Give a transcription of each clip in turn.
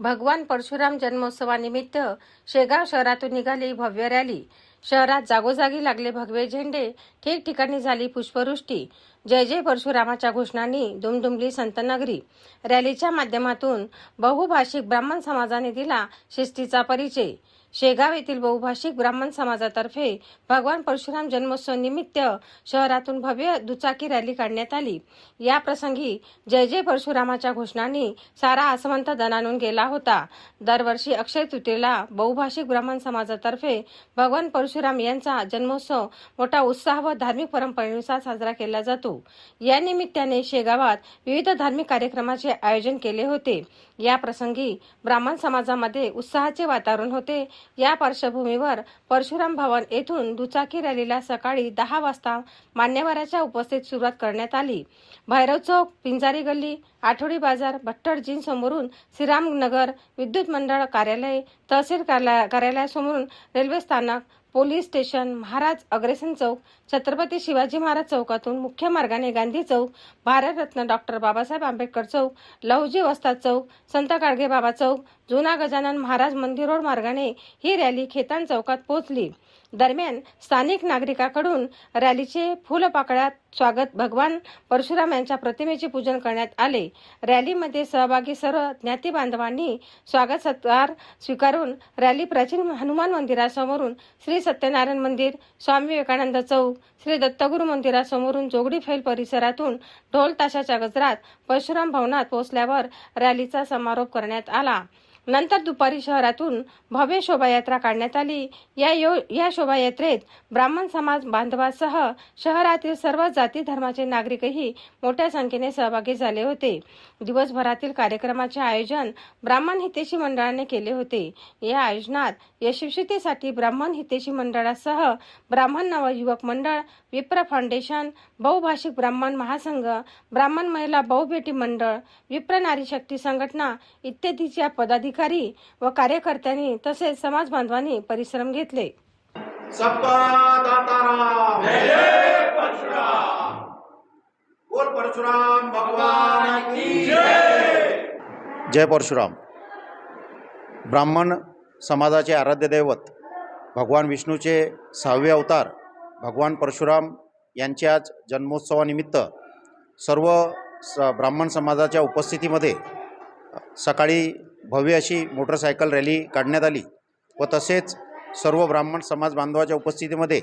भगवान परशुराम जन्मोत्सवानिमित्त शेगाव शहरातून निघाली भव्य रॅली. शहरात जागोजागी लागले भगवे झेंडे. ठिकठिकाणी झाली पुष्पवृष्टी. जय जय परशुरामाच्या घोषणांनी दुमदुमली संतनगरी रॅलीच्या माध्यमातून बहुभाषिक ब्राह्मण समाजाने दिला शिस्तीचा परिचय. शेगाव येथील बहुभाषिक ब्राह्मण समाजातर्फे भगवान परशुराम जन्मोत्सव निमित्त शहरातून भव्य दुचाकी रॅली काढण्यात आली. या प्रसंगी जय जय परशुरामाच्या घोषणांनी सारा आसमंत दणानून गेला होता. दरवर्षी अक्षय तृतीयेला बहुभाषिक ब्राह्मण समाजातर्फे भगवान परशुराम यांचा जन्मोत्सव मोठा उत्साह व धार्मिक परंपरेनुसार साजरा केला जातो. या निमित्ताने शेगावात विविध धार्मिक कार्यक्रमाचे आयोजन केले होते. या प्रसंगी ब्राह्मण समाजामध्ये उत्साहाचे वातावरण होते. या पार्श्वभूमीवर परशुराम भवन येथून दुचाकी रॅलीला सकाळी दहा वाजता मान्यवराच्या उपस्थित सुरुवात करण्यात आली. भैरव चौक पिंजारी गल्ली आठवडी बाजार भट्टड जिन समोरून श्रीरामनगर विद्युत मंडळ कार्यालय तहसील कार्यालयासमोरून रेल्वे स्थानक पोलीस स्टेशन महाराज अग्रेसन चौक छत्रपती शिवाजी महाराज चौकातून मुख्य मार्गाने गांधी चौक भारतरत्न डॉक्टर बाबासाहेब आंबेडकर चौक लहुजी वस्ताद चौक संत गाडगेबाबा चौक जुना गजानन महाराज मंदिर रोड मार्गाने ही रॅली खेतान चौकात पोहोचली. दरम्यान स्थानिक नागरिकांकडून रॅलीचे फुलपाकळ्यात स्वागत भगवान परशुराम यांच्या प्रतिमेचे पूजन करण्यात आले. रॅलीमध्ये सहभागी सर्व ज्ञाती बांधवांनी स्वागत सत्कार स्वीकारून रॅली प्राचीन हनुमान मंदिरासमोरून श्री सत्यनारायण मंदिर स्वामी विवेकानंद चौक श्री दत्तगुरु मंदिरासमोरून जोगडी फैल परिसरातून ढोल ताशाच्या गजरात परशुराम भवनात पोहोचल्यावर रॅलीचा समारोप करण्यात आला. नंतर दुपारी शहरातून भव्य शोभायात्रा काढण्यात आली. या यो या शोभायात्रेत ब्राह्मण समाज बांधवासह शहरातील सर्व जाती धर्माचे नागरिकही मोठ्या संख्येने सहभागी झाले होते. दिवसभरातील कार्यक्रमाचे आयोजन ब्राह्मण हितेशी मंडळाने केले होते. या आयोजनात यशस्वीतेसाठी ब्राह्मण हितेशी मंडळासह ब्राह्मण नवयुवक मंडळ विप्र फाउंडेशन बहुभाषिक ब्राह्मण महासंघ ब्राह्मण महिला बहुबेटी मंडळ विप्र नारी शक्ती संघटना इत्यादीच्या पदाधिकारी व कार्यकर्त्यांनी तसेच समाज बांधवांनी परिश्रम घेतले. सबका दाता राम बोल परशुराम भगवान की जय. परशुराम. ब्राह्मण समाजाचे आराध्य दैवत भगवान विष्णूचे सहावे अवतार भगवान परशुराम यांच्याच जन्मोत्सवानिमित्त सर्व स ब्राह्मण समाजाच्या उपस्थितीमध्ये सकाळी भव्य अशी मोटरसायकल रॅली काढण्यात आली व तसेच सर्व ब्राह्मण समाज बांधवाच्या उपस्थितीमध्ये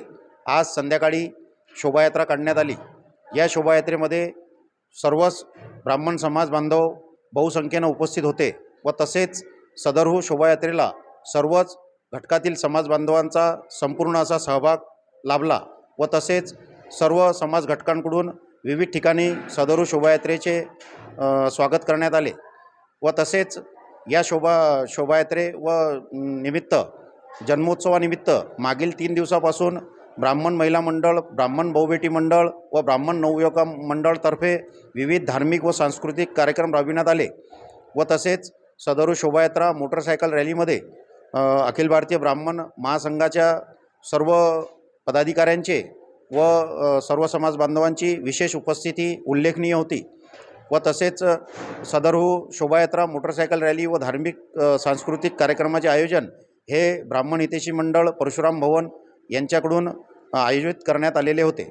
आज संध्याकाळी शोभायात्रा काढण्यात आली. या शोभायात्रेमध्ये सर्वच ब्राह्मण समाज बांधव बहुसंख्येनं उपस्थित होते व तसेच सदरहू हो शोभायात्रेला सर्वच घटकातील समाज बांधवांचा संपूर्ण असा सहभाग लाभला व तसेच सर्व समाज घटकांकडून विविध ठिकाणी सदरू हो शोभायात्रेचे स्वागत करण्यात आले व तसेच या शोभा शोभायात्रे व निमित्त जन्मोत्सवानिमित्त मागील तीन दिवसापासून ब्राह्मण महिला मंडळ ब्राह्मण बहुबेटी मंडळ व ब्राह्मण नवयुवका मंडळतर्फे विविध धार्मिक व सांस्कृतिक कार्यक्रम राबविण्यात आले व तसेच सदरू शोभायात्रा मोटरसायकल रॅलीमध्ये अखिल भारतीय ब्राह्मण महासंघाच्या सर्व पदाधिकाऱ्यांचे व सर्व समाज बांधवांची विशेष उपस्थिती उल्लेखनीय होती. व तसेच सदरहू शोभायात्रा मोटरसायकल रॅली व धार्मिक सांस्कृतिक कार्यक्रमाचे आयोजन हे ब्राह्मण हितेशी मंडळ परशुराम भवन यांच्याकडून आयोजित करण्यात आलेले होते.